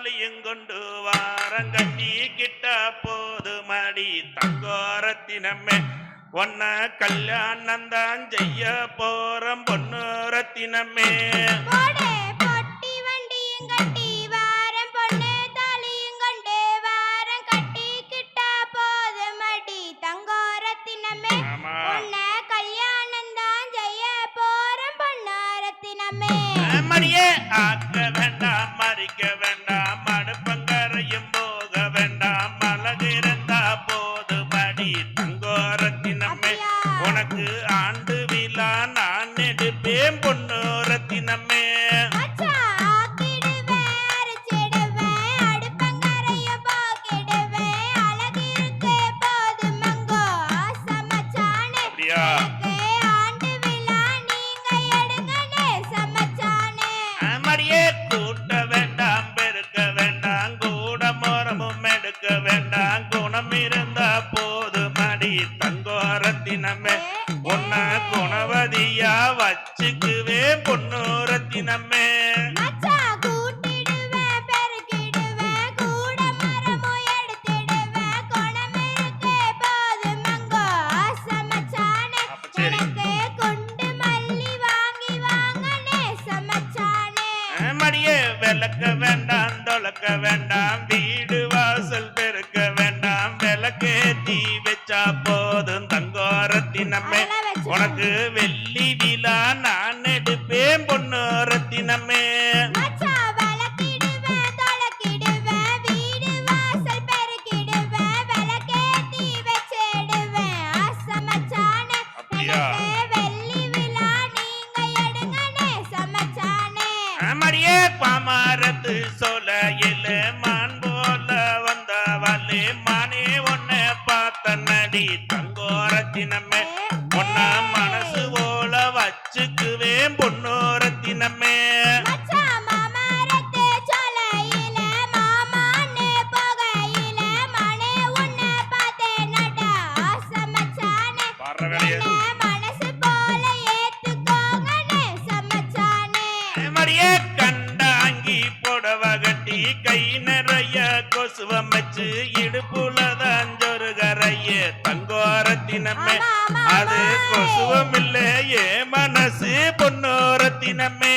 மகளியும் கொண்டு வாரங்கட்டி கிட்ட போது மடி தங்கோரத்தினம்மே ஒன்ன கல்யாணம் தான் செய்ய போறம் பொன்னுரத்தினம்மே மணியே ஆக்க வேண்டாம் மறிக்க வேண்டாம். விளக்க வேண்டாம் தொழக்க வேண்டாம் தீ भारत सो கட்டி கை நிறைய கொசுவம் வச்சு இடுப்புல தான் சொருகரைய தங்கோரத்தினமே அது கொசுவம் இல்லையே மனசு பொன்னோரத்தினமே.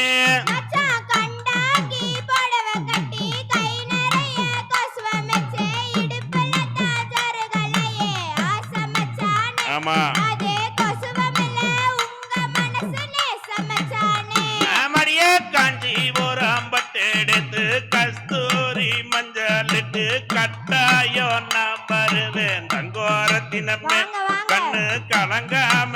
எடுத்து கஸ்தூரி மஞ்சளிட்டு கட்டாயம் நான் வருவேன். தங்கோரத்தினமே கண்ணு கலங்காம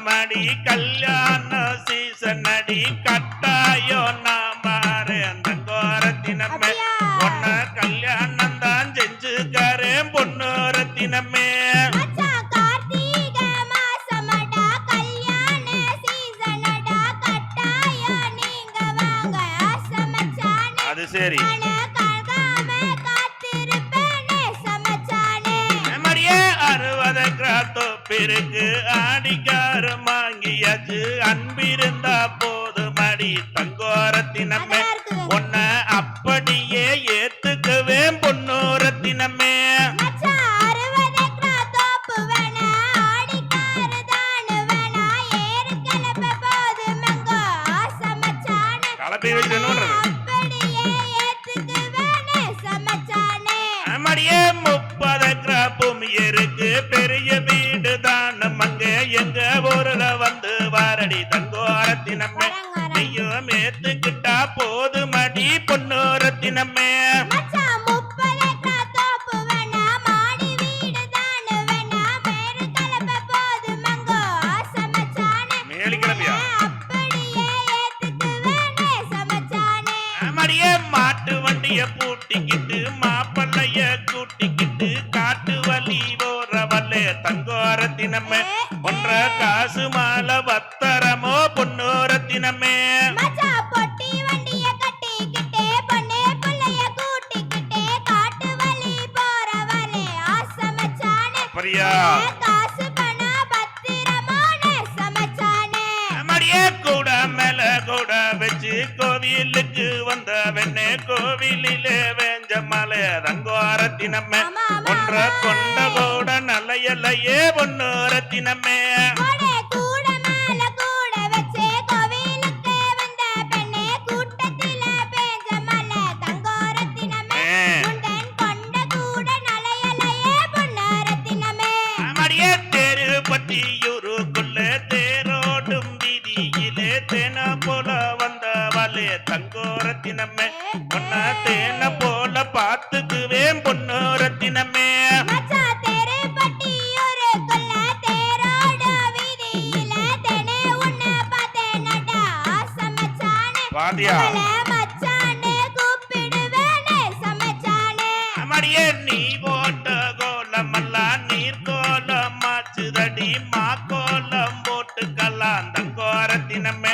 மணி கல்யாண சீசன் அடி கட்டாயோ நான் பாரு அந்த கோரத்தினமே. ஒன்ன கல்யாணம் தான் செஞ்சுக்காரேன் பொன்னோரத்தினமே அது சரி. பெருக்கு ஆடிக்காரம் வாங்கியாச்சு. அன்பிருந்தா போது மடி தங்கோரத்தினமே உன்ன அப்படியே ஏத்துக்கவே பொன்னோரத்தினமே. கலப்பி வைக்கணும்ன்றது பாரடி தங்கோரத்தி நம்ம நெய்யும் ஏத்துக்கிட்டா போது மடி பொன்னோரத்தி நம்ம மாட்டு வண்டிய பூட்டிக்கிட்டு மாப்பிள்ளைய கூட்டிக்கிட்டு காட்டு வலி போறவல்ல தங்கோரத்தி நம்ம ஒன்ற காசு மாலை வத்த நம்ம பிரியா காசு பணம் பத்திரமான சமைச்சானே மடிய கூட மேல கூட வச்சு கோவிலுக்கு வந்த வெண்ணே கோவிலிலே வேஞ்ச மலை ரங்கோரத்தி நம்ம ஒன்ற கொண்ட கூட நல்ல எல்லையே பொன்னோரத்தி நம்ம ரத்தினமே பொண்ணா தேன போல பார்த்துக்குவேன் பொண்ணு ரத்தினமே பாதியா அமடியே நீ போட்ட கோலமெல்லாம் நீர் கோலம் மாச்சுதடி மா கோலம் போட்டுக்கலாம் தங்கோரத்தினமே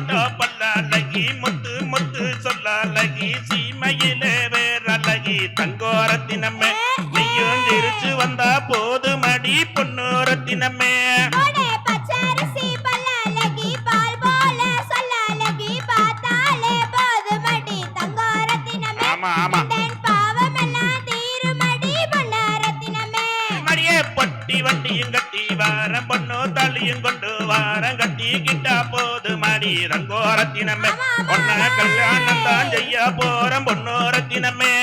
வாரம் கட்டிக்கிட்டா போது மாடி ரங்கோரத்தினமே ஒன்ன கல்யாணம் தான் செய்ய போறம் பொன்னோரத்தினமே.